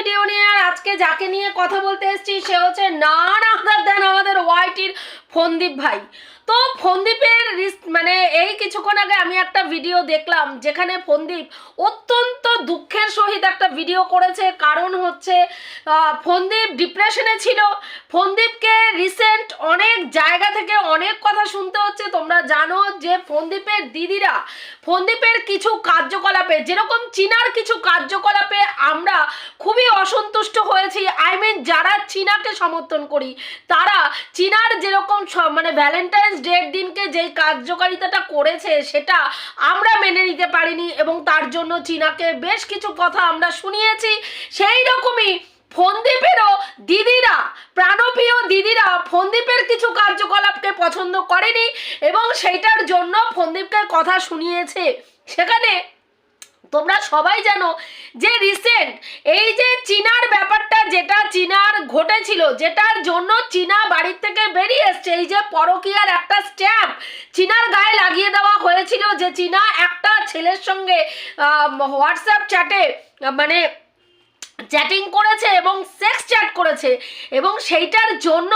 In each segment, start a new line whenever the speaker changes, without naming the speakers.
Video নিয়ে আর আজকে যাকে নিয়ে কথা বলতে এসেছি, সে হচ্ছে নান দেন আমাদের ওয়াইটির ফন্দীপ ভাই। তো ফন্দীপের মানে এই কিছুক্ষণ আগে আমি একটা ভিডিও দেখলাম যেখানে ফন্দীপ অত্যন্ত দুঃখের সহিত একটা ভিডিও করেছে। কারণ হচ্ছে ফন্দীপ ডিপ্রেশনে ছিল। ফন্দীপকে রিসেন্ট অনেক জায়গা থেকে অনেক কথা শুনতে হচ্ছে। তোমরা জানো যে ফন্দীপের দিদিরা, ফন্দীপের কিছু কার্যকলাপে, যেরকম চীনার কিছু কার্যকলাপে আমরা খুবই অসন্তুষ্ট হয়েছি। আই মিন যারা চীনাকে সমর্থন করি, তারা চীনার যেরকম স- মানে ভ্যালেন্টাইন্স ডের দিনকে যেই কার্যকারিতাটা করেছে, সেটা আমরা মেনে নিতে পারিনি এবং তার জন্য চীনাকে বেশ কিছু কথা আমরা শুনিয়েছি। সেই রকমই ফন্দীপেরও দিদিরা, প্রাণপ্রিয় দিদিরা ফন্দীপের কিছু কার্যকলাপকে পছন্দ করেনি এবং সেইটার জন্য ফন্দীপকে কথা শুনিয়েছে। সেখানে তোমরা সবাই জানো যে রিসেন্ট এই যে চীনার ব্যাপারটা যেটা চীনার ঘটেছিল, যেটার জন্য চীনা বাড়ির থেকে বেরিয়ে এসছে, এই যে পরকীয়ার একটা স্ট্যাম্প চীনার গায়ে লাগিয়ে দেওয়া হয়েছিল যে চীনা একটা ছেলের সঙ্গে হোয়াটসঅ্যাপ চ্যাটে মানে চ্যাটিং করেছে এবং সেক্স চ্যাট করেছে এবং সেইটার জন্য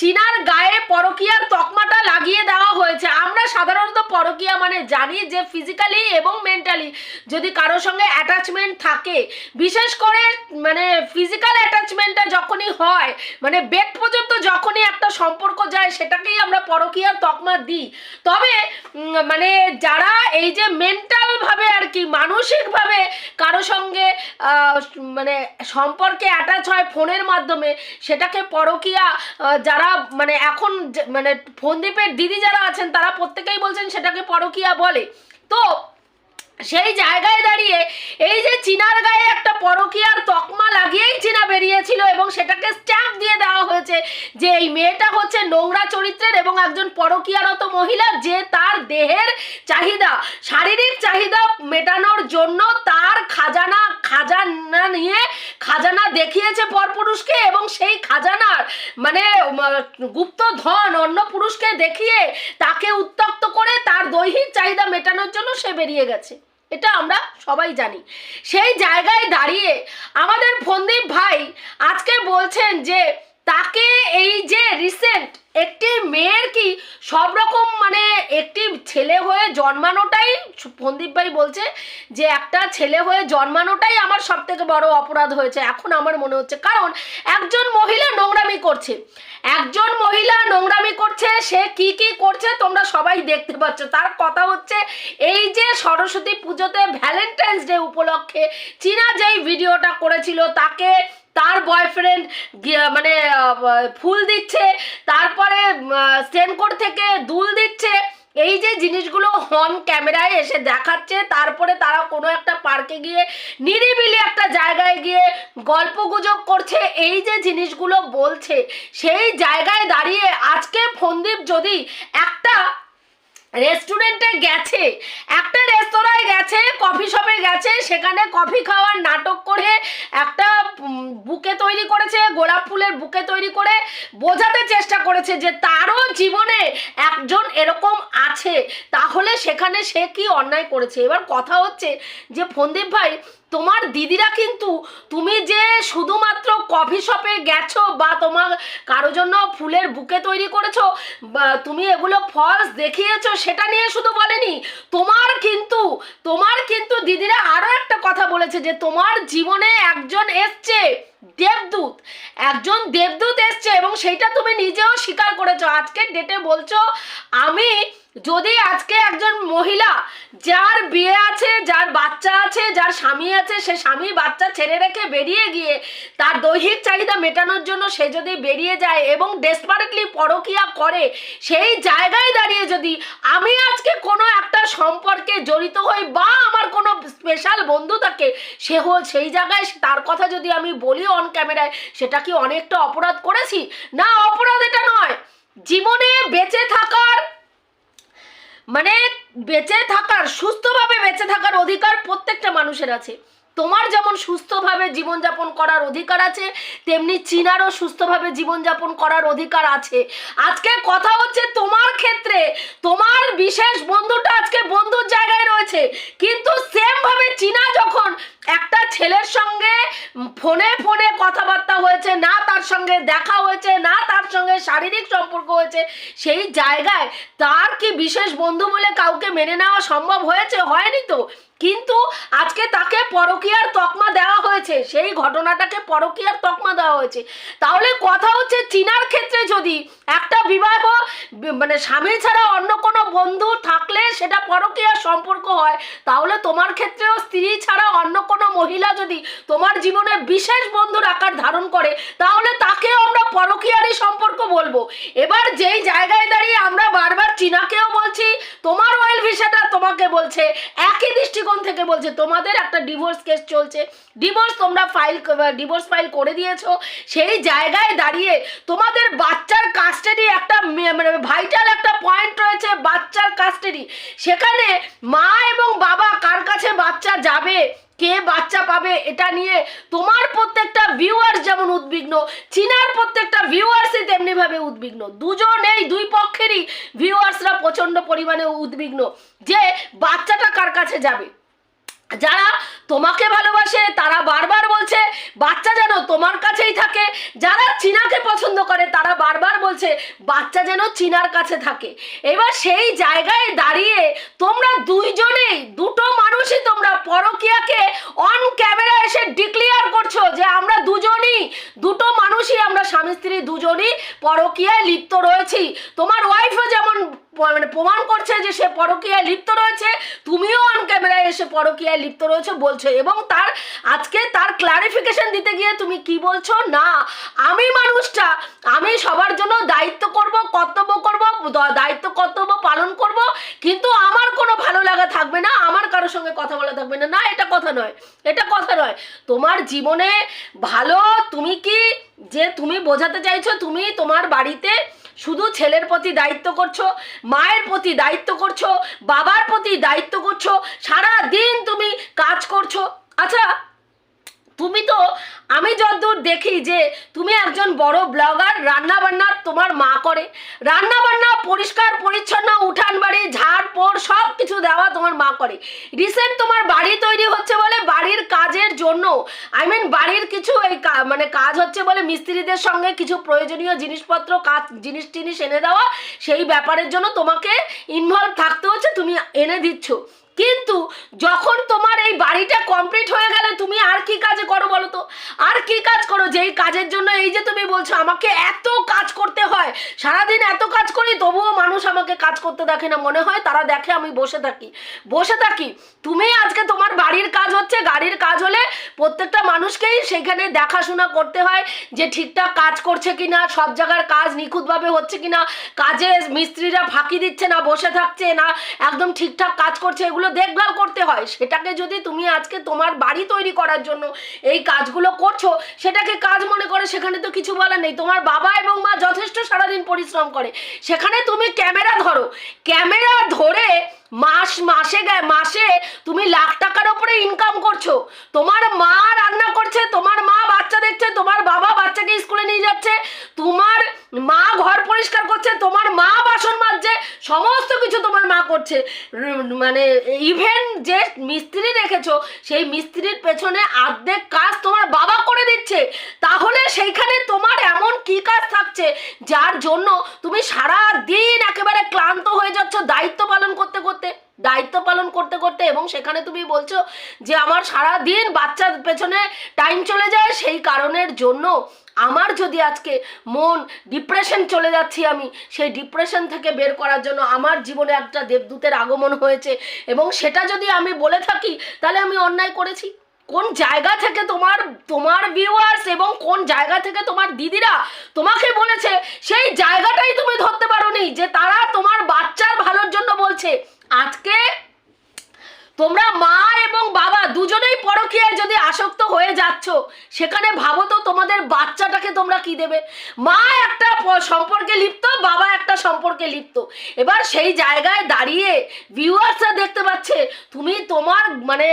চীনার গায়ে পরকীয়ার তকমাটা লাগিয়ে দেওয়া হয়েছে। আমরা সাধারণত পরকীয়া মানে জানি যে ফিজিক্যালি এবং মেন্টালি যদি কারোর সঙ্গে অ্যাটাচমেন্ট থাকে। বিশেষ করে মানে ফিজিক্যাল অ্যাটাচমেন্টটা যখনই হয় মানে বেড পর্যন্ত যখনই একটা সম্পর্ক যায়, সেটাকেই আমরা পরকীয়ার তকমা দিই। তবে মানে যারা এই যে মেন্টালভাবে আর কি, মানসিকভাবে কারও সঙ্গে মানে সম্পর্কে অ্যাটাচ হয় ফোনের মাধ্যমে, সেটাকে পরকিয়া যারা মানে এখন মানে ফোনদ্বীপের দিদি যারা আছেন, তারা প্রত্যেকেই বলছেন সেটাকে পরকিয়া বলে। তো সেই জায়গায় দাঁড়িয়ে এই যে চীনার গায়ে একটা পরকীয়ার তকমা লাগিয়েই চীনা বেরিয়েছিল এবং সেটাকে স্ট্যাম্প দিয়ে দেওয়া হয়েছে যে এই মেয়েটা হচ্ছে নোংরা চরিত্রের এবং একজন পরকীয়ারত মহিলা যে তার দেহের চাহিদা, শারীরিক চাহিদা মেটানোর জন্য তার খাজানা খাজানা নিয়ে খাজানা দেখিয়েছে পরপুরুষকে এবং সেই খাজানার মানে গুপ্ত ধন অন্য পুরুষকে দেখিয়ে তাকে উত্তক্ত করে তার দৈহিক চাহিদা মেটানোর জন্য সে বেরিয়ে গেছে। এটা আমরা সবাই জানি। সেই জায়গায় দাঁড়িয়ে আমাদের ফন্দীপ ভাই আজকে বলছেন যে, তাকে এই যে রিসেন্ট একটি মেয়ের কি সব রকম মানে একটি ছেলে হয়ে জন্মানোটাই ফন্দীপ ভাই বলছে যে একটা ছেলে হয়ে জন্মানোটাই আমার সব থেকে বড় অপরাধ হয়েছে এখন আমার মনে হচ্ছে কারণ একজন মহিলা নোংরামি করছে একজন মহিলা নোংরামি করছে সে কি কি করছে তোমরা সবাই দেখতে পাচ্ছ তার কথা হচ্ছে এই যে সরস্বতী পুজোতে ভ্যালেন্টাইন্স ডে উপলক্ষে চীনা যেই ভিডিওটা করেছিল তাকে তার বয়ফ্রেন্ড মানে ফুল দিচ্ছে তারপরে সেনকোর থেকে দুল এই যে জিনিসগুলো হন ক্যামেরায় এসে দেখাচ্ছে, তারপরে তারা কোনো একটা পার্কে গিয়ে নিরিবিলি একটা জায়গায় গিয়ে গল্প গুজব করছে, এই যে জিনিসগুলো বলছে, সেই জায়গায় দাঁড়িয়ে আজকে ফন্দীপ যদি একটা রেস্টুরেন্টে গেছে। একটা রেস্তোরাঁয় গেছে, কফি শপে গেছে, সেখানে কফি খাওয়ার নাটক করে একটা বুকে তৈরি করেছে, গোলাপ ফুলের বুকে তৈরি করে বোঝাতে চেষ্টা করেছে যে তারও জীবনে একজন এরকম আছে। তাহলে সেখানে সে কি অন্যায় করেছে? এবার কথা হচ্ছে যে ফন্দীপ ভাই তোমার দিদিরা কিন্তু তুমি যে শুধুমাত্র কফি শপে গেছো বা তোমার কারও জন্য ফুলের বুকে তৈরি করেছ, বা তুমি এগুলো ফলস দেখিয়েছো, সেটা নিয়ে শুধু বলেনি, তোমার কিন্তু তোমার কিন্তু দিদিরা আরও একটা কথা বলেছে যে তোমার জীবনে একজন এসছে, দেবদূত। একজন দেবদূত এসছে এবং সেইটা তুমি নিজেও স্বীকার করেছ। আজকের ডেটে বলছো, আমি যদি আজকে একজন মহিলা যার বিয়ে আছে, যার বাচ্চা আছে, যার স্বামী আছে, সে স্বামী বাচ্চা ছেড়ে রেখে বেরিয়ে গিয়ে তার দৈহিক চাহিদা মেটানোর জন্য সে যদি বেরিয়ে যায় এবং ডেসপারেটলি পরকিয়া করে, সেই জায়গায় দাঁড়িয়ে যদি আমি আজকে কোনো একটা সম্পর্কে জড়িত হই বা আমার কোনো স্পেশাল বন্ধু থাকে, সে সেই জায়গায় তার কথা যদি আমি বলি অন ক্যামেরায় সেটা কি অনেকটা অপরাধ করেছি? না, অপরাধ এটা নয়। জীবনে বেঁচে থাকার মানে বেঁচে থাকার, সুস্থভাবে বেঁচে থাকার অধিকার প্রত্যেকটা মানুষের আছে। তোমার যেমন সুস্থভাবে জীবনযাপন করার অধিকার আছে, তেমনি চীনারও সুস্থভাবে জীবনযাপন করার অধিকার আছে। আজকে কথা হচ্ছে তোমার ক্ষেত্রে, তোমার বিশেষ বন্ধুটা আজকে বন্ধুর জায়গায় রয়েছে। কিন্তু সেমভাবে চীনা যখন একটা ছেলের সঙ্গে ফোনে ফোনে কথাবার্তা হয়েছে, না তার সঙ্গে দেখা হয়েছে, না তার সঙ্গে শারীরিক সম্পর্ক হয়েছে, সেই জায়গায় তার কি বিশেষ বন্ধু বলে কাউকে মেনে নেওয়া সম্ভব হয়েছে? হয়নি তো। কিন্তু আজকে তাকে পরকীয়ার তকমা দেওয়া হয়েছে, সেই ঘটনাটাকে পরকীয়ার তকমা দেওয়া হয়েছে। তাহলে কথা হচ্ছে চীনার ক্ষেত্রে যদি একটা বিবাহ মানে স্বামী ছাড়া অন্য কোনো বন্ধু থাকলে সেটা পরকীয়ার সম্পর্ক হয়, তাহলে তোমার ক্ষেত্রেও স্ত্রী ছাড়া অন্য কোনো মহিলা যদি তোমার জীবনে বিশেষ বন্ধুর আকার ধারণ করে, তাহলে তাকেও আমরা পরকীয়ারই সম্পর্ক বলব। এবার যেই জায়গায় দাঁড়িয়ে আমরা বারবার চীনাকেও বলছি, তোমার ওয়েল ভিসাটা তোমাকে বলছে, একই দৃষ্টিকোণ থেকে বলছে, তোমাদের একটা ডিভোর্স কেস চলছে। ডিভোর্স তোমরা ফাইল ডিভোর্স ফাইল করে দিয়েছ। সেই জায়গায় দাঁড়িয়ে তোমাদের বাচ্চার কাস্টাডি একটা মানে ভাইটাল একটা পয়েন্ট রয়েছে বাচ্চার কাস্টাডি সেখানে মা এবং বাবা কার কাছে বাচ্চা যাবে? কে বাচ্চা পাবে এটা নিয়ে তোমার প্রত্যেকটা ভিউয়ার্স যেমন উদ্বিগ্ন, চীনার প্রত্যেকটা ভিউয়ার্সই তেমনিভাবে উদ্বিগ্ন। দুজনেই দুই পক্ষেরই ভিউয়ার্সরা প্রচণ্ড পরিমাণে উদ্বিগ্ন যে বাচ্চাটা কার কাছে যাবে? যারা তোমাকে ভালোবাসে, তারা বারবার বলছে, বাচ্চা যেন তোমার কাছেই থাকে। যারা চীনাকে পছন্দ করে, তারা বারবার বলছে, বাচ্চা যেন চীনার কাছে থাকে। এবার সেই জায়গায় দাঁড়িয়ে তোমরা দুইজনেই, দুটো মানুষই তোমরা পরকিয়াকে অন ক্যামেরা এসে ডিক্লিয়ার করছ যে আমরা দুজনই, দুটো মানুষই আমরা স্বামী স্ত্রী দুজনই পরকিয়ায় লিপ্ত রয়েছি। তোমার ওয়াইফও যেমন মানে প্রমাণ করছে যে সে পরকীয়ায় লিপ্ত রয়েছে। তুমিও অন ক্যামেরায় এসে পরকীয়ায় লিপ্ত রয়েছে বলছো। এবং তার আজকে তার ক্লারিফিকেশন দিতে গিয়ে তুমি কি বলছো? না, আমি মানুষটা, আমি সবার জন্য দায়িত্ব করব, কর্তব্য করব দায়িত্ব কর্তব্য পালন করব, কিন্তু আমার কোনো ভালো লাগা থাকবে না। সঙ্গে কথা বলা থাকবে না। না, এটা কথা নয়। এটা কথা নয়। তোমার জীবনে ভালো, তুমি কি যে তুমি বোঝাতে চাইছো, তুমি তোমার বাড়িতে শুধু ছেলের প্রতি দায়িত্ব করছ, মায়ের প্রতি দায়িত্ব করছ, বাবার প্রতি দায়িত্ব করছ সারা দিন তুমি কাজ করছ। আচ্ছা তুমি তো, আমি যতদূর দেখি যে তুমি একজন বড় ব্লগার রান্না বান্না তোমার মা করে। রান্না বান্না পরিষ্কার, পরিচ্ছন্ন উঠান বাড়ি ঝাড়, পোড় সব কিছু দেওয়া তোমার মা করে। রিসেন্ট তোমার বাড়ি তৈরি হচ্ছে বলে বাড়ির কাজের জন্য। আই মিন বাড়ির কিছু এই মানে কাজ হচ্ছে বলে মিস্ত্রিদের সঙ্গে কিছু প্রয়োজনীয় জিনিসপত্র, কাজ, জিনিস টিনিস এনে দেওয়া, সেই ব্যাপারের জন্য তোমাকে ইনভলভ থাকতে হচ্ছে, তুমি এনে দিচ্ছ। কিন্তু যখন তোমার এই বাড়িটা কমপ্লিট হয়ে গেলে তুমি আর কি কাজে করো বলো তো? আর কি কাজ করো? যেই কাজের জন্য এই যে তুমি বলছো, আমাকে এত কাজ করতে হয়, সারাদিন এত কাজ করি, তবুও মানুষ আমাকে কাজ করতে দেখে না। মনে হয় তারা দেখে আমি বসে থাকি। বসে থাকি। তুমি আজকে তোমার বাড়ির কাজ হচ্ছে, গাড়ির কাজ হলে প্রত্যেকটা মানুষকেই সেখানে দেখাশোনা করতে হয় যে ঠিকঠাক কাজ করছে কিনা, সব জায়গার কাজ নিখুঁতভাবে হচ্ছে কিনা কাজে মিস্ত্রিরা ফাঁকি দিচ্ছে না, বসে থাকছে না, একদম ঠিকঠাক কাজ করছে, এগুলো দেখভাল করতে হয়। সেটাকে যদি তুমি আজকে তোমার বাড়ি তৈরি করার জন্য এই কাজগুলো করছ, সেটাকে কাজ মনে করে সেখানে তো কিছু বলার নেই। তোমার বাবা এবং মা যথেষ্ট সারাদিন পরিশ্রম করে। সেখানে তুমি ক্যামেরা ধরো। ক্যামেরা ধরে মাস, মাসে মাসে তুমি লাখ টাকার উপরে ইনকাম করছ। তোমার মা রান্না করছে, তোমার মা বাচ্চা দেখছে, তোমার বাবা বাচ্চাকে স্কুলে নিয়ে যাচ্ছে, তোমার মা ঘর পরিষ্কার করছে, তোমার মা বাসন মাজছে, সমস্ত কিছু তোমার মা করছে। মানে ইভেন যে মিস্ত্রি রেখেছো, সেই মিস্ত্রির পেছনে অর্ধেক কাজ তোমার বাবা করে দিচ্ছে। তাহলে সেইখানে কি থাকছে যার জন্য তুমি সারা দিন একেবারে ক্লান্ত হয়ে যাচ্ছ, দায়িত্ব পালন করতে করতে। দায়িত্ব পালন করতে করতে এবং সেখানে তুমি বলছো যে আমার সারা দিন বাচ্চার পেছনে টাইম চলে যায়, সেই কারণের জন্য আমার যদি আজকে মন ডিপ্রেশন চলে যাচ্ছি আমি, সেই ডিপ্রেশন থেকে বের করার জন্য আমার জীবনে একটা দেবদূতের আগমন হয়েছে এবং সেটা যদি আমি বলে থাকি, তাহলে আমি অন্যায় করেছি। কোন জায়গা থেকে তোমার তোমার ভিউয়ার্স এবং কোন জায়গা থেকে তোমার দিদিরা তোমাকে বলেছে, সেই জায়গাটাই তুমি ধরতে পারো নি যে তারা তোমার বাচ্চার ভালোর জন্য বলছে। আজকে তোমরা মা পরকীয়ায় যদি আসক্ত হয়ে যাচ্ছ, সেখানে ভাবো তো তোমাদের বাচ্চাটাকে তোমরা কি দেবে? মা একটা সম্পর্কে লিপ্ত, বাবা একটা সম্পর্কে লিপ্ত। এবার সেই জায়গায় দাঁড়িয়ে ভিউয়ার্সরা দেখতে পাচ্ছে, তুমি তোমার মানে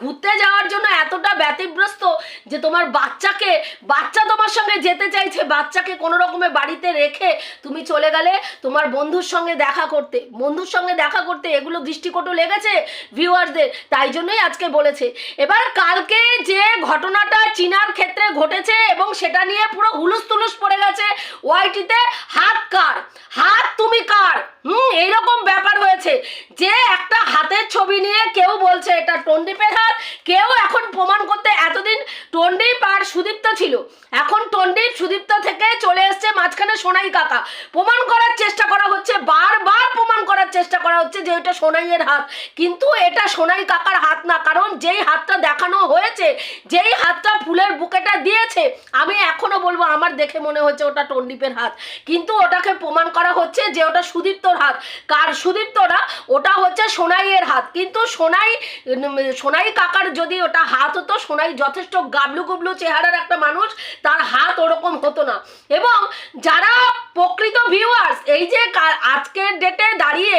ঘুরতে যাওয়ার জন্য এতটা ব্যতিগ্রস্ত যে তোমার বাচ্চাকে, বাচ্চা তোমার সঙ্গে যেতে চাইছে, বাচ্চাকে কোনো রকমের বাড়িতে রেখে তুমি চলে গেলে তোমার বন্ধুর সঙ্গে দেখা করতে। বন্ধুর সঙ্গে দেখা করতে এগুলো দৃষ্টিকটু লেগেছে ভিউয়ারদের তাই জন্যই আজকে বলেছে। এবার কালকে যে ঘটনাটা চীনার ক্ষেত্রে ঘটেছে এবং সেটা নিয়ে পুরো হুলুস তুলুস পড়ে গেছে, ওয়াইটিতে হাত কার হাত তুমি কার? হুম, এইরকম ব্যাপার হয়েছে। যে একটা হাতের ছবি নিয়ে কেউ বলছে, এটা টন্ডিপের হাত। কেউ এখন প্রমাণ করতে এতদিন টন্ডিপ আর সুদীপ্ত ছিল। এখন টন্ডিপ সুদীপ্ত থেকে চলে এসছে মাঝখানে সোনাই কাকা। প্রমাণ করার চেষ্টা করা হচ্ছে, বারবার প্রমাণ করার চেষ্টা করা হচ্ছে যে এটা সোনাইয়ের হাত। কিন্তু এটা সোনাই কাকার হাত না, কারণ যেই হাতটা দেখানো হয়েছে, যেই হাতটা ফুলের বুকেটা দিয়েছে, আমি এখনও বলব, আমার দেখে মনে হচ্ছে ওটা টন্ডিপের হাত। কিন্তু ওটাকে প্রমাণ করা হচ্ছে যে ওটা সুদীপ্তর হাত। কার সুদীপ্ত না ওটা হচ্ছে সোনাইয়ের হাত। কিন্তু সোনাই সোনাই কাকার যদি ওটা হাত হতো, সোনাই যথেষ্ট গাবলু গুবলু চেহারার একটা মানুষ, তার হাত ওরকম হতো না। এবং যারা প্রকৃত ভিউয়ার্স এই যে আজকের ডেটে দাঁড়িয়ে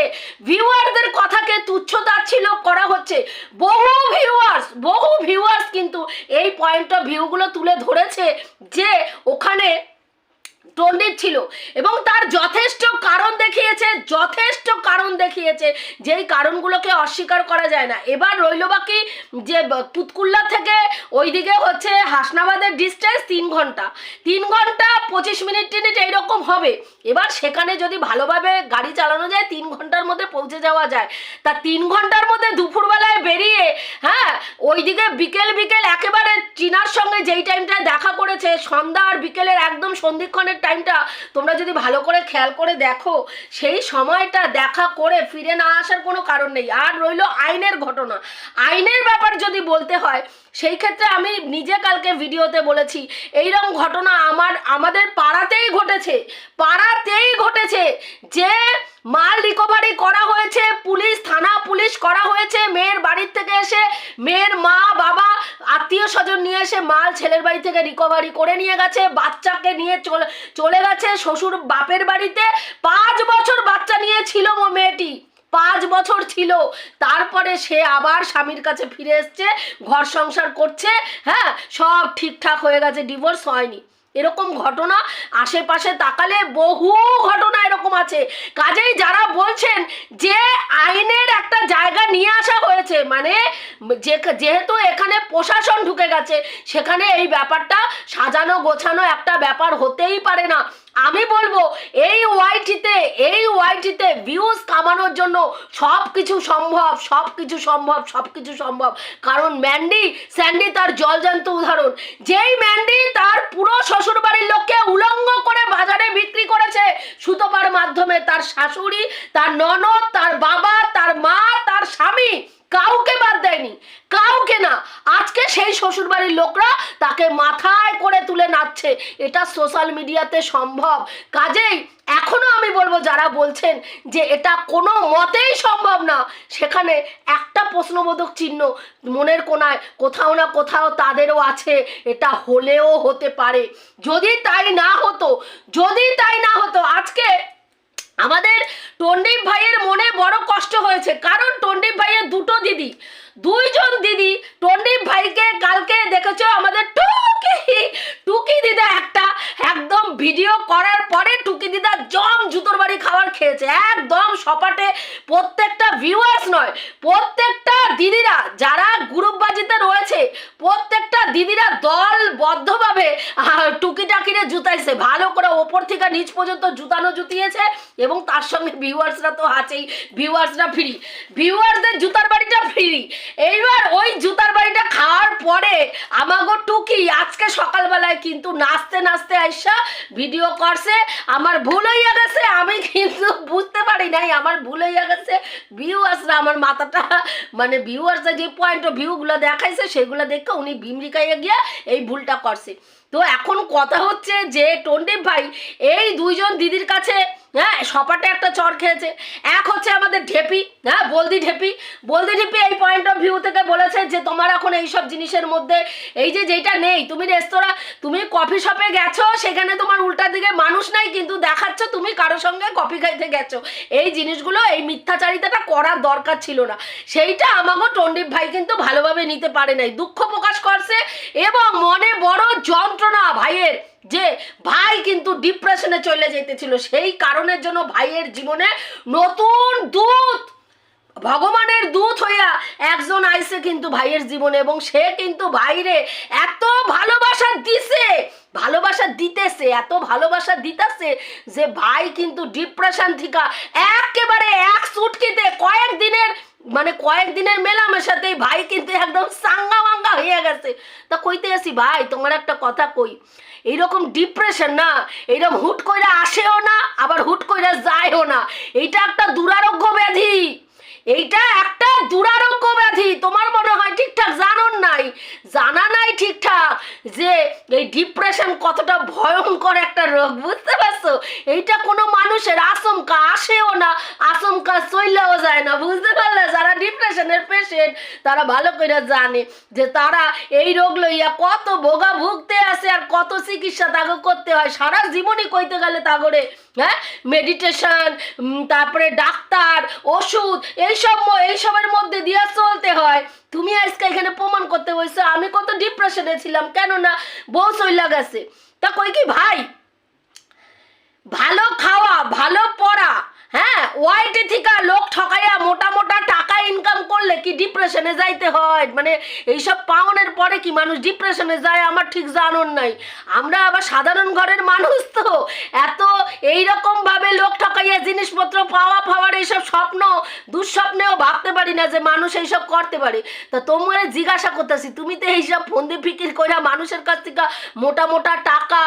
ভিউয়ারদের কথাকে তুচ্ছ তাচ্ছিল করা হচ্ছে, বহু ভিউয়ার্স বহু ভিউয়ার্স কিন্তু এই পয়েন্ট অফ ভিউগুলো তুলে ধরেছে যে ওখানে পণ্ডিত ছিল এবং তার যথেষ্ট কারণ দেখিয়েছে, যথেষ্ট কারণ দেখিয়েছে, যেই কারণগুলোকে অস্বীকার করা যায় না। এবার রইল বাকি যে পুতকুল্লা থেকে ওইদিকে হচ্ছে হাসনাবাদের ডিস্টেন্স তিন ঘণ্টা। তিন ঘণ্টা পঁচিশ মিনিট টিনিট এইরকম হবে। এবার সেখানে যদি ভালোভাবে গাড়ি চালানো যায়, তিন ঘণ্টার মধ্যে পৌঁছে যাওয়া যায়। তা তিন ঘণ্টার মধ্যে দুপুরবেলায় বেরিয়ে হ্যাঁ ওইদিকে বিকেল বিকেল একেবারে চীনার সঙ্গে যেই টাইমটা দেখা করেছে, সন্ধ্যা আর বিকেলের একদম সন্ধিক্ষণের টাইমটা তোমরা যদি ভালো করে খেয়াল করে দেখো, সেই সময়টা দেখা করে ফিরে না আসার কোনো কারণ নেই। আর রইল আইনের ঘটনা। আইনের ব্যাপার যদি বলতে হয়, সেই ক্ষেত্রে আমি নিজে কালকে ভিডিওতে বলেছি, এইরকম ঘটনা আমার, আমাদের পাড়াতেই ঘটেছে। পাড়াতেই ঘটেছে যে মাল রিকভারি করা হয়েছে, পুলিশ, থানা পুলিশ করা হয়েছে, মেয়ের বাড়ির থেকে এসে মেয়ের মা, বাবা আত্মীয় স্বজন নিয়ে এসে মাল ছেলের বাড়ি থেকে রিকভারি করে নিয়ে গেছে, বাচ্চাকে নিয়ে চলে চলে গেছে শ্বশুর বাপের বাড়িতে। পাঁচ বছর বাচ্চা নিয়ে ছিল মো মেয়েটি, পাঁচ বছর ছিল। তারপরে সে আবার স্বামীর কাছে ফিরে এসছে, ঘর সংসার করছে হ্যাঁ সব ঠিকঠাক হয়ে গেছে ডিভোর্স হয়নি। এরকম ঘটনা আশেপাশে তাকালে বহু ঘটনা এরকম আছে। কাজেই যারা বলছেন যে আইনের একটা জায়গা নিয়ে আসা হয়েছে মানে যে যেহেতু এখানে প্রশাসন ঢুকে গেছে, সেখানে এই ব্যাপারটা সাজানো গোছানো একটা ব্যাপার হতেই পারে না। আমি বলব, এই ওয়াইটিতে এই ওয়াইটিতে ভিউজ কামানোর জন্য সব কিছু সম্ভব সব কিছু সম্ভব সব কিছু সম্ভব। কারণ ম্যান্ডি স্যান্ডি তার জলজান্ত উদাহরণ। যেই ম্যান্ডি তার পুরো শ্বশুরবাড়ির লোককে উলঙ্গ করে বাজারে বিক্রি করেছে সুতোপার মাধ্যমে। তার শাশুড়ি, তার ননদ, তার বাবা, তার মা, তার স্বামী। কাউকে বাদ দেয়নি, কাউকে না। আজকে সেই শ্বশুরবাড়ির লোকরা তাকে মাথায় করে তুলে নাচছে। এটা সোশ্যাল মিডিয়াতে সম্ভব। কাজেই এখনও আমি বলব, যারা বলছেন যে এটা কোনো মতেই সম্ভব না, সেখানে একটা প্রশ্নবোধক চিহ্ন মনের কোনায় কোথাও না কোথাও তাদেরও আছে। এটা হলেও হতে পারে। যদি তাই না হতো, যদি তাই না হতো, আজকে আমাদের টন্ডিপ ভাইয়ের মনে বড় কষ্ট হয়েছে। কারণ টন্ডিপ ভাইয়ের দুটো দিদি। দুইজন দিদি টন্ডিপ ভাইকে কালকে দেখেছ আমাদের টুকি? টুকি দিদা একটা, একদম ভিডিও করার পরে টুকি দিদা জম জুতোর বাড়ি খাবার খেয়েছে। একদম সপাটে, প্রত্যেকটা ভিউয়ার্স নয়, প্রত্যেকটা দিদিরা যারা গ্রুপবাজিতে রয়েছে, প্রত্যেকটা দিদিরা দল বদ্ধভাবে টুকি টাকিরে জুতাইছে। ভালো করে ওপর থেকে নিচ পর্যন্ত জুতানো জুতিয়েছে এবং তার সঙ্গে ভিউয়ার্সরা তো আছেই। ভিউয়ার্সরা ফ্রি ভিউয়ার্সদের জুতার বাড়িটা ফ্রি এইবার ওই জুতার বাড়িটা খাওয়ার পরে আমাগো টুকি আজকে সকালবেলায় কিন্তু নাচতে নাচতে আইসা ভিডিও করছে। আমার ভুল হইয়া গেছে, আমি কিন্তু বুঝতে পারি নাই, আমার ভুল হইয়া গেছে। ভিউয়ার্সরা আমার মাথাটা মানে ভিউয়ার্সরা যে পয়েন্ট ভিউগুলো দেখাইছে, সেগুলো দেখে উনি ভিমরিকাইয়া গিয়া এই ভুলটা করছে। তো এখন কথা হচ্ছে যে টন্ডিপ ভাই, এই দুইজন দিদির কাছে হ্যাঁ সপাটে একটা চর খেয়েছে। এক হচ্ছে আমাদের ঢেপি হ্যাঁ বলদি ঢেপি। বলদি ঢেপি এই পয়েন্ট অফ ভিউ থেকে বলেছে যে, তোমার এখন এই সব জিনিসের মধ্যে, এই যে যেটা নেই, তুমি রেস্তোরাঁ, তুমি কফি শপে গেছো, সেখানে তোমার উল্টা দিকে মানুষ নাই, কিন্তু দেখাচ্ছ তুমি কারোর সঙ্গে কফি খাইতে গেছো। এই জিনিসগুলো, এই মিথ্যাচারিতাটা করার দরকার ছিল না। সেইটা আমাকে টন্ডিপ ভাই কিন্তু ভালোভাবে নিতে পারে নাই। দুঃখ প্রকাশ করছে এবং মনে বড় যন্ত্রণা ভাইয়ের, যে ভাই কিন্তু ডিপ্রেশনে চলে যেতেছিল, সেই কারণের জন্য ভাইয়ের জীবনে নতুন দূত, ভগবানের দূত হইয়া একজন আইসে কিন্তু ভাইয়ের জীবনে এবং সে কিন্তু ভাইরে এত ভালোবাসা দিছে, ভালোবাসা দিতেছে, এত ভালোবাসা দিতেছে যে ভাই কিন্তু ডিপ্রেশন থিকা একেবারে এক সুটকিতে কয়েক দিনের মানে কয়েকদিনের মেলামেশাতেই ভাই কিন্তু একদম সাঙ্গা ভাঙ্গা হয়ে গেছে। তা কইতে আসি, ভাই, তোমার একটা কথা কই। এইরকম ডিপ্রেশন না, এইরকম হুট কইরা আসেও না, আবার হুট কইরা যায়ও না। এইটা একটা দুরারোগ্য ব্যাধি। এইটা একটা দুরারোগ্য ব্যাধি। তোমার মনে হয় ঠিকঠাক? জানোর নাই। জানা নাই ঠিকঠাক যে এই ডিপ্রেশন কতটা ভয়ঙ্কর একটা রোগ, বুঝতে পারছ? এইটা কোনো মানুষের আশঙ্কা আসেও না আশঙ্কা চইলেও যায় না, বুঝতে পারলে? যারা ডিপ্রেশনের পেশেন্ট তারা ভালো করে জানে যে তারা এই রোগ লইয়া কত ভোগা ভুগতে আছে আর কত চিকিৎসা তাকে করতে হয়। সারা জীবনই কইতে গেলে তাগরে হ্যাঁ? মেডিটেশন তারপরে ডাক্তার, ওষুধ এইসব এইসবের মধ্যে দিয়ে চলতে হয়। তুমি আজকে এখানে প্রমাণ করতে বলছো, আমি কত ডিপ্রেশনে ছিলাম, কেননা বউ চইলা গেছে। তা কই কি ভাই? ভালো খাওয়া, ভালো পড়া হ্যাঁ? ওয়াইটি থেকে লোক ঠকাইয়া মোটা মোটা টাকা ইনকাম করলে কি ডিপ্রেশনে যাইতে হয়? মানে এইসব পাওনের পরে কি মানুষ ডিপ্রেশনে যায়, আমার ঠিক জানুন নাই। আমরা আবার সাধারণ ঘরের মানুষ তো। এত এইরকম ভাবে লোক জিনিসপত্র, পাওয়া পাওয়ার এইসব স্বপ্ন, দুঃস্বপ্নেও ভাবতে পারি না যে মানুষ এইসব করতে পারে। তা তোমরা জিজ্ঞাসা করতেছি, তুমি তো এইসব ফন্দি ফিকির কইরা মানুষের কাছ থেকে মোটা মোটা টাকা,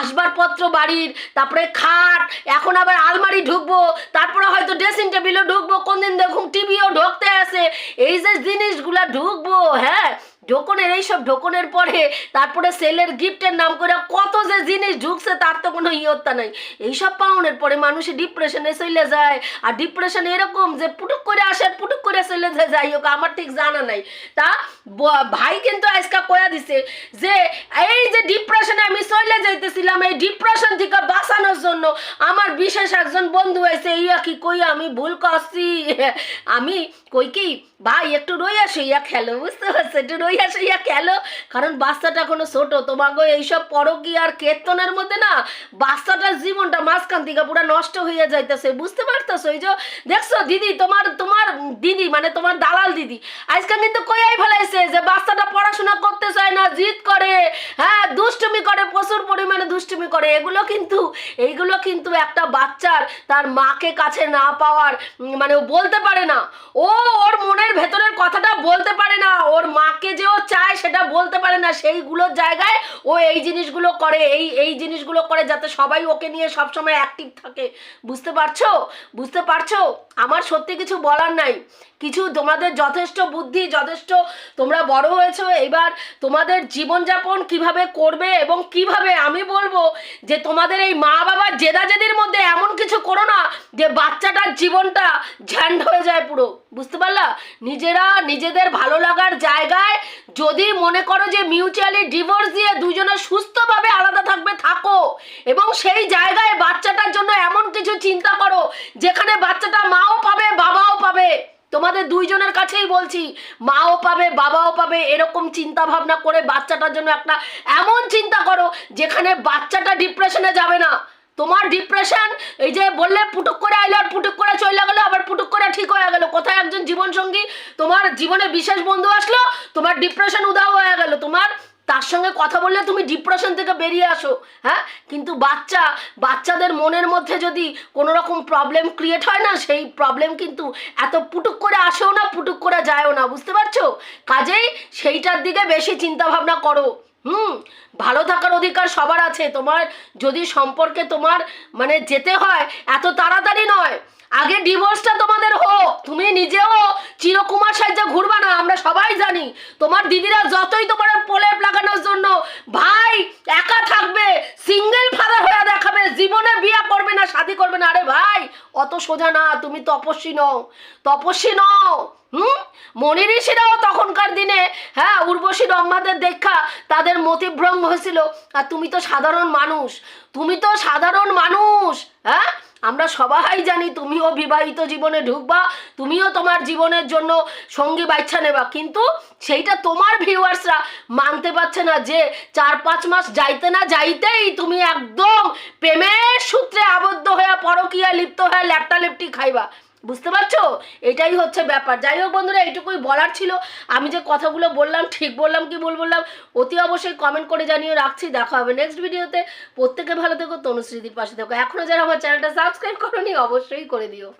আসবাবপত্র বাড়ির, তারপরে খাট, এখন আবার আলমারি ঢুকবো, তারপরে হয়তো ড্রেসিং টেবিলও ঢুকবো, কোনদিন দেখুন টিভিও ঢুকতে আসে এই যে জিনিসগুলা ঢুকবো হ্যাঁ ঢোকনের, এইসব ঢোকনের পরে তারপরে সেলের গিফটের নাম করে কত যে জিনিস ঢুকছে তার তো কোনো ইয়ত্তা নাই। এইসব পাওনের পরে মানুষে ডিপ্রেশনে চলে যায়। আর ডিপ্রেশন এরকম যে পুটুক করে আসে, পুটুক করে চলে যায়, যাই হোক, আমার ঠিক জানা নাই। তা ভাই কিন্তু আজকা কয়া দিছে যে এই যে ডিপ্রেশনে আমি চলে যাইতেছিলাম, এই ডিপ্রেশন থেকে বাঁচানোর জন্য আমার বিশেষ একজন বন্ধু আছে ইয়া কি কই, আমি ভুল করছি। আমি কই কি, ভাই, একটু রই আসো ইয়া খেলো, বুঝতে পারছ? একটু রই আসো ইয়া খেলো, কারণ বাচ্চাটা এখনও ছোট, তোমাকে এইসব পরকি আর কীর্তনের মধ্যে না, বাচ্চাটার জীবনটা মাঝখান থেকে পুরো নষ্ট হয়ে যাইতেছে, বুঝতে পারতেছো? এই যে, দেখছ, দিদি, তোমার তোমার দিদি মানে তোমার দালাল দিদি আজকে কিন্তু কইয়াই ফেলাইছে যে বাচ্চাটা পড়াশোনা করতে চায় না, জিদ করে। হ্যাঁ দুষ্টুমি করে, প্রচুর পরিমাণে দুষ্টুমি করে। এগুলো কিন্তু, এইগুলো কিন্তু একটা বাচ্চার তার মাকে কাছে না পাওয়ার মানে ও বলতে পারে না। ও ওর মনের ভেতরের কথাটা বলতে পারে না। ওর মাকে যে ও চায়, সেটা বলতে পারে না। সেইগুলোর জায়গায় ও এই জিনিসগুলো করে, এই এই জিনিসগুলো করে যাতে সবাই ওকে নিয়ে সবসময় অ্যাক্টিভ থাকে। বুঝতে পারছ? বুঝতে পারছ? আমার সত্যি কিছু বলার নাই। কিছু তোমাদের যথেষ্ট বুদ্ধি, যথেষ্ট তোমরা বড় হয়েছো, এবার তোমাদের জীবনযাপন কীভাবে করবে এবং কীভাবে আমি বলব যে তোমাদের এই মা বাবার জেদাজেদির মধ্যে এমন কিছু করো না যে বাচ্চাটার জীবনটা ঝ্যান্ড হয়ে যায় পুরো। বুঝতে পারলা? নিজেরা নিজেদের ভালো লাগার জায়গায় যদি মনে করো যে মিউচুয়ালি ডিভোর্স দিয়ে দুজনে সুস্থভাবে আলাদা থাকবে, থাকো এবং সেই জায়গায় বাচ্চাটার জন্য এমন কিছু চিন্তা করো যেখানে বাচ্চাটা মাও পাবে, বাবাও পাবে। তোমাদের দুইজনের কাছেই বলছি, মাও পাবে, বাবাও পাবে, এরকম চিন্তা ভাবনা করে বাচ্চাটার জন্য একটা এমন চিন্তা করো যেখানে বাচ্চাটা ডিপ্রেশনে যাবে না। তোমার ডিপ্রেশন, এই যে বললে পুটুক করে আইলো আর পুটুক করে চলে গেলো, আবার পুটুক করে ঠিক হয়ে গেলো। কোথায় একজন জীবন সঙ্গী তোমার জীবনে বিশেষ বন্ধু আসলো, তোমার ডিপ্রেশন উদাও হয়ে গেল। তোমার তার সঙ্গে কথা বললে তুমি ডিপ্রেশন থেকে বেরিয়ে আসো হ্যাঁ? কিন্তু বাচ্চা, বাচ্চাদের মনের মধ্যে যদি কোনো রকম প্রবলেম ক্রিয়েট হয় না, সেই প্রবলেম কিন্তু এত পুটুক করে আসেও না, পুটুক করে যায়ও না, বুঝতে পারছ? কাজেই সেইটার দিকে বেশি চিন্তা ভাবনা করো, হুম? ভালো থাকার অধিকার সবার আছে, তোমার যদি সম্পর্কে তোমার মানে যেতে হয়, এত তাড়াতাড়ি নয়। আগে ডিভোর্সটা তোমাদের হোক, তুমি নিজেও চিরকুমার সাহায্যে ঘুরবা না, আমরা সবাই জানি। তোমার দিদিরা যতই তোমার প্রলেপ লাগানোর জন্য, ভাই, একা থাকবে সিঙ্গেল ফাদার হয়ে দেখাবে, জীবনে বিয়ে করবে না, শাদি করবে না। আরে ভাই, অত সোজা না, তুমি তপস্বী নও তপস্বী নও, হুম? মনি ঋষিরাও তখনকার দিনে হ্যাঁ উর্বশী রম্মাদের দেখা, তাদের মতিভ্রম হয়েছিল। আর তুমি তো সাধারণ মানুষ, তুমি তো সাধারণ মানুষ হ্যাঁ? আমরা সবাই জানি তুমিও বিবাহিত জীবনে ঢুকবা, তুমিও তোমার জীবনের জন্য সঙ্গী বাচ্চা নেবা। কিন্তু সেইটা তোমার ভিউয়ার্সরা মানতে পারছে না যে চার পাঁচ মাস যাইতে না যাইতেই তুমি একদম প্রেমের সূত্রে আবদ্ধ হয়ে পরকিয়া লিপ্ত হয়ে ল্যাপটা লেপটি খাইবা। বুঝতে পারছ? এটাই হচ্ছে ব্যাপার। যাই হোক বন্ধুরা, এইটুকুই বলার ছিল। আমি যে কথাগুলো বললাম, ঠিক বললাম কি বল বললাম, অতি অবশ্যই কমেন্ট করে জানিয়ে রাখছি, দেখা হবে নেক্সট ভিডিওতে প্রত্যেকে ভালো থেকো তনুশ্রীদির পাশে থেকো। এখনও যারা আমার চ্যানেলটা সাবস্ক্রাইব করোনি, অবশ্যই করে দিও।